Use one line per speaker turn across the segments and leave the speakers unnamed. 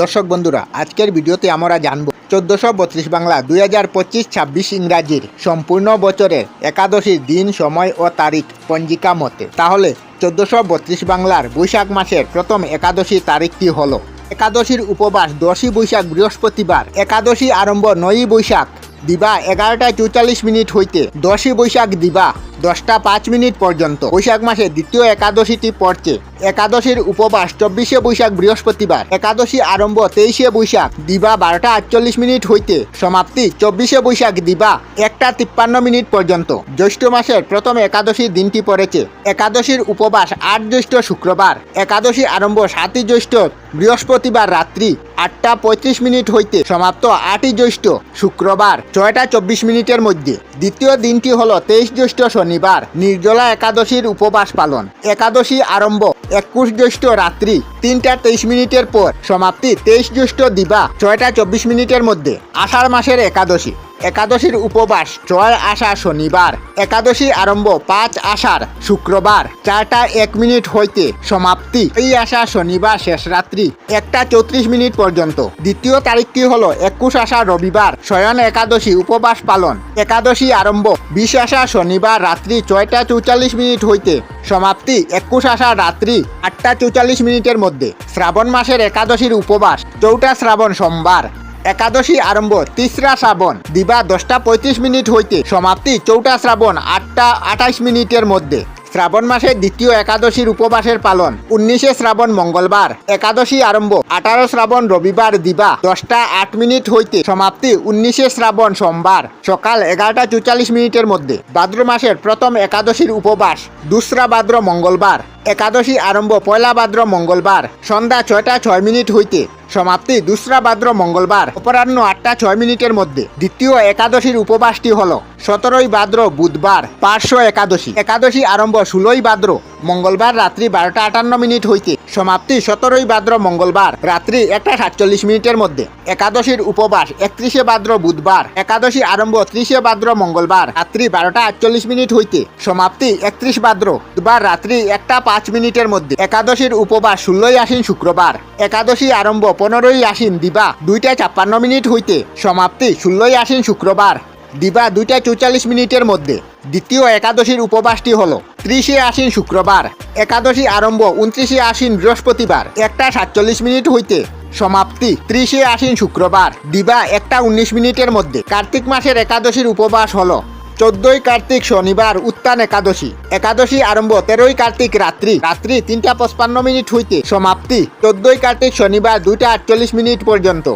দর্শক বন্ধুরা, আজকের ভিডিওতে আমরা জানব চোদ্দশো বত্রিশ বাংলা দুই হাজার পঁচিশ ছাব্বিশ ইংরাজির সম্পূর্ণ বছরের একাদশীর দিন, সময় ও তারিখ পঞ্জিকা মতে। তাহলে চোদ্দশো বত্রিশ বাংলার বৈশাখ মাসের প্রথম একাদশী তারিখটি হলো? একাদশীর উপবাস দশই বৈশাখ বৃহস্পতিবার, একাদশী আরম্ভ নয়ই বৈশাখ, দিবা এগারোটা চৌচল্লিশ মিনিট হইতে দশই বৈশাখ দিবা দশটা পাঁচ মিনিট পর্যন্ত। বৈশাখ মাসে দ্বিতীয় একাদশীটি পড়ছে একাদশীর উপবাস চব্বিশে বৈশাখ বৃহস্পতিবার। একাদশী আরম্ভ তেইশে বৈশাখ, দিবা বারোটা আটচল্লিশ মিনিট হইতে। সমাপ্তি চব্বিশে বৈশাখ, দিবা একটা তিপ্পান্ন মিনিট পর্যন্ত। জ্যৈষ্ঠ মাসের প্রথম একাদশীর দিনটি পড়েছে। একাদশীর উপবাস আট জ্যৈষ্ঠ শুক্রবার। একাদশী আরম্ভ সাতই জ্যৈষ্ঠ বৃহস্পতিবার রাত্রি আটটা পঁয়ত্রিশ মিনিট হইতে। সমাপ্ত আটই জ্যৈষ্ঠ শুক্রবার, ছয়টা চব্বিশ মিনিটের মধ্যে। দ্বিতীয় দিনটি হলো তেইশ জ্যৈষ্ঠ শনিবার। নির্জলা একাদশীর উপবাস পালন। একাদশী আরম্ভ একুশ জ্যৈষ্ঠ রাত্রি তিনটা তেইশ মিনিটের পর সমাপ্তি তেইশ জ্যৈষ্ঠ দিবা ছয়টা চব্বিশ মিনিটের মধ্যে, আষাঢ় মাসের একাদশী। একাদশীর উপবাস ছয় আষাঢ় শনিবার, একাদশী আরম্ভ পাঁচ আষাঢ় শুক্রবার, চারটা এক মিনিট হইতে সমাপ্তি। এই আষাঢ় শনিবার শেষ রাত্রি, একটা চৌত্রিশ মিনিট পর্যন্ত। দ্বিতীয় তারিখটি হলো একুশ আষাঢ় রবিবার শয়ন একাদশী উপবাস পালন। একাদশী আরম্ভ বিশ আষাঢ় শনিবার রাত্রি ছয়টা চৌচল্লিশ মিনিট হইতে সমাপ্তি, একুশ আষাঢ় রাত্রি আটটা চৌচল্লিশ মিনিটের মধ্যে। শ্রাবণ মাসের একাদশীর উপবাস চৌটা শ্রাবণ সোমবার। একাদশী আরম্ভ, তিসরা শ্রাবণ। দিবা দশটা পঁয়ত্রিশ মিনিট হইতে সমাপ্তি চৌটা শ্রাবণ, আটটা আঠাইশ মিনিটের মধ্যে। শ্রাবণ মাসের দ্বিতীয় একাদশীর উপবাসের পালন, উনিশে শ্রাবণ মঙ্গলবার। একাদশী আরম্ভ, আঠারো শ্রাবণ রবিবার দিবা, দশটা আট মিনিট হইতে সমাপ্তি, উনিশে শ্রাবণ সোমবার। সকাল এগারোটা চৌচল্লিশ মিনিটের মধ্যে, ভাদ্র মাসের প্রথম একাদশীর উপবাস, দুসরা ভাদ্র মঙ্গলবার। একাদশী আরম্ভ, পয়লা ভাদ্র মঙ্গলবার। সন্ধ্যা ছয়টা ছয় মিনিট হইতে সমাপ্তি দুসরা ভাদ্র মঙ্গলবার অপরাহ্ন আটটা ছয় মিনিটের মধ্যে। দ্বিতীয় একাদশীর উপবাসটি হল। সতেরোই ভাদ্র বুধবার পার্শ্ব একাদশী। একাদশী আরম্ভ ষোলোই ভাদ্র, মঙ্গলবার রাত্রি বারোটা আটান্ন মিনিট হইতে সমাপ্তি সতেরোই ভাদ্র, মঙ্গলবার রাত্রি একটা সাতচল্লিশ মিনিটের মধ্যে। একাদশীর উপবাস একত্রিশে ভাদ্র বুধবার, একাদশী আরম্ভ ত্রিশে ভাদ্র, মঙ্গলবার রাত্রি বারোটা আটচল্লিশ মিনিট হইতে সমাপ্তি একত্রিশ ভাদ্র, বুধবার রাত্রি একটা পাঁচ মিনিটের মধ্যে। একাদশীর উপবাস ষোলোই আশ্বিন শুক্রবার, একাদশী আরম্ভ পনেরোই আশ্বিন দিবা দুইটা ছাপ্পান্ন মিনিট হইতে সমাপ্তি ষোলোই আশ্বিন শুক্রবার। দিবা দুইটা চৌচল্লিশ মিনিটের মধ্যে। দ্বিতীয় একাদশীর উপবাসটি হলো ত্রিশে আশ্বিন শুক্রবার, একাদশী আরম্ভ উনত্রিশে আশ্বিন বৃহস্পতিবার, একটা সাতচল্লিশ মিনিট হইতে সমাপ্তি ত্রিশে আশ্বিন শুক্রবার, দিবা একটা উনিশ মিনিটের মধ্যে। কার্তিক মাসের একাদশীর উপবাস হলো চোদ্দই কার্তিক শনিবার, উত্তান একাদশী। একাদশী আরম্ভ তেরোই কার্তিক রাত্রি রাত্রি তিনটা পঁচপান্ন মিনিট হইতে সমাপ্তি চোদ্দই কার্তিক শনিবার, দুইটা আটচল্লিশ মিনিট পর্যন্ত।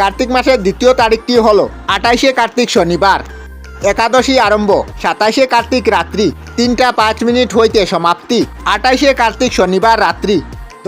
কার্তিক মাসের দ্বিতীয় তারিখটি হলো আঠাইশে কার্তিক শনিবার। একাদশী আরম্ভ, সাতাইশে কার্তিক রাত্রি, তিনটা পাঁচ মিনিট হইতে সমাপ্তি, আঠাইশে কার্তিক শনিবার রাত্রি,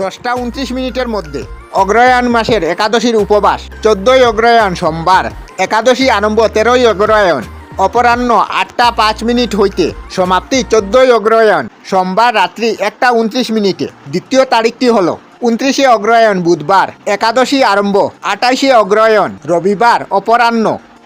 দশটা উনত্রিশ মিনিটের মধ্যে। অগ্রহায়ণ মাসের একাদশীর উপবাস, চোদ্দই অগ্রহায়ণ সোমবার। একাদশী আরম্ভ, তেরোই অগ্রহায়ণ অপরাহ্ন আটটা পাঁচ মিনিট হইতে সমাপ্তি, চোদ্দই অগ্রহায়ণ সোমবার রাত্রি একটা উনত্রিশ মিনিটে। দ্বিতীয় তারিখটি হলো উনত্রিশে অগ্রহায়ণ বুধবার, একাদশী আরম্ভ আটাইশে অগ্রহায়ণ রবিবার, অপরাহ্ন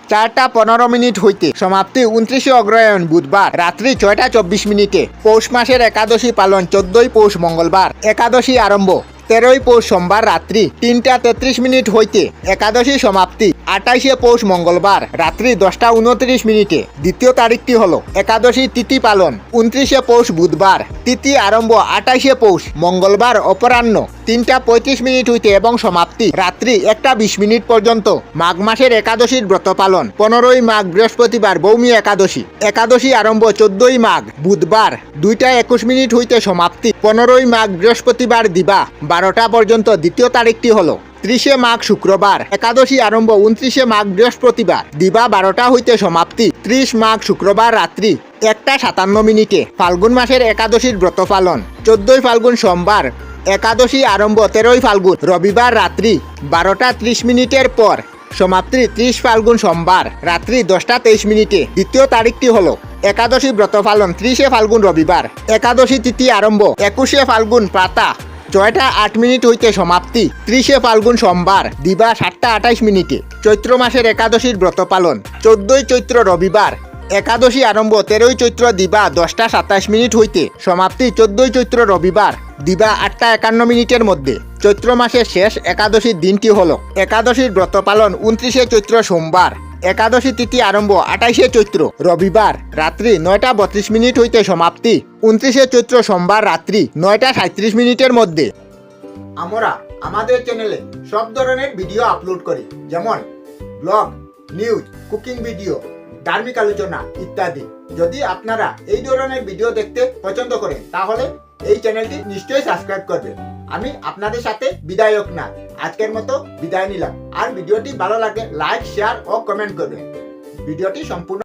চারটা পনেরো মিনিট হইতে সমাপ্তি উনত্রিশে অগ্রহায়ণ বুধবার, রাত্রি ছয়টা চব্বিশ মিনিটে পৌষ মাসের একাদশী পালন চোদ্দই পৌষ মঙ্গলবার, একাদশী আরম্ভ। তেরোই পৌষ সোমবার রাত্রি তিনটা তেত্রিশ মিনিট হইতে একাদশী সমাপ্তি, আটাইশে পৌষ মঙ্গলবার রাত্রি দশটা উনত্রিশ মিনিটে। দ্বিতীয় তারিখটি হল একাদশী তিথি পালন, উনত্রিশে পৌষ বুধবার। তিথি আরম্ভ আটাইশে পৌষ মঙ্গলবার অপরাহ্ন তিনটা পঁয়ত্রিশ মিনিট হইতে এবং সমাপ্তি রাত্রি একটা বিশ মিনিট পর্যন্ত। মাঘ মাসের একাদশীর ব্রত পালন, পনেরোই মাঘ বৃহস্পতিবার বৌমি একাদশী। একাদশী আরম্ভ চোদ্দই মাঘ বুধবার, দুইটা একুশ মিনিট হইতে সমাপ্তি, পনেরোই মাঘ বৃহস্পতিবার দিবা। বারোটা পর্যন্ত দ্বিতীয় তারিখটি হলো ত্রিশে মাঘ শুক্রবার, একাদশী আরম্ভ উনত্রিশে মাঘ বৃহস্পতিবার, দিবা বারোটা হইতে সমাপ্তি, ত্রিশ মাঘ শুক্রবার রাত্রি একটা সাতান্ন মিনিটে, ফাল্গুন মাসের একাদশীর ব্রত পালন, চোদ্দই ফাল্গুন সোমবার, একাদশী আরম্ভ তেরোই ফাল্গুন রবিবার রাত্রি বারোটা ত্রিশ মিনিটের পর, সমাপ্তি ত্রিশ ফাল্গুন সোমবার রাত্রি দশটা তেইশ মিনিটে, দ্বিতীয় তারিখটি হলো একাদশী ব্রত পালন ত্রিশে ফাল্গুন রবিবার, একাদশী তিথি আরম্ভ একুশে ফাল্গুন প্রাতা ছয়টা আট মিনিট হইতে সমাপ্তি। ত্রিশে ফাল্গুন সোমবার, দিবা সাতটা আঠাইশ মিনিটে। চৈত্র মাসের একাদশীর ব্রত পালন। চোদ্দই চৈত্র রবিবার। একাদশী আরম্ভ তেরোই চৈত্র, দিবা দশটা সাতাশ মিনিট হইতে সমাপ্তি চোদ্দই চৈত্র রবিবার, দিবা আটটা একান্ন মিনিটের মধ্যে। চৈত্র মাসের শেষ একাদশীর দিনটি হল একাদশীর ব্রত পালন উনত্রিশে চৈত্র সোমবার। একাদশী তিথি আরম্ভ আঠাইশে চৈত্র রবিবার রাত্রি নয়টা বত্রিশ মিনিট হইতে সমাপ্তি উনত্রিশে চৈত্র সোমবার রাত্রি নয়টা সাঁত্রিশ মিনিটের মধ্যে। আমরা আমাদের চ্যানেলে সব ধরনের ভিডিও আপলোড করি, যেমন ব্লগ নিউজ কুকিং ভিডিও ধার্মিক আলোচনা ইত্যাদি। যদি আপনারা এই ধরনের ভিডিও দেখতে পছন্দ করেন, তাহলে এই চ্যানেলটি নিশ্চয়ই সাবস্ক্রাইব করবেন। আমি আপনাদের সাথে বিদায়ক না। আজকের মতো বিদায় নিলাম। আর ভিডিওটি ভালো লাগে লাইক শেয়ার ও কমেন্ট করবে। ভিডিওটি সম্পূর্ণ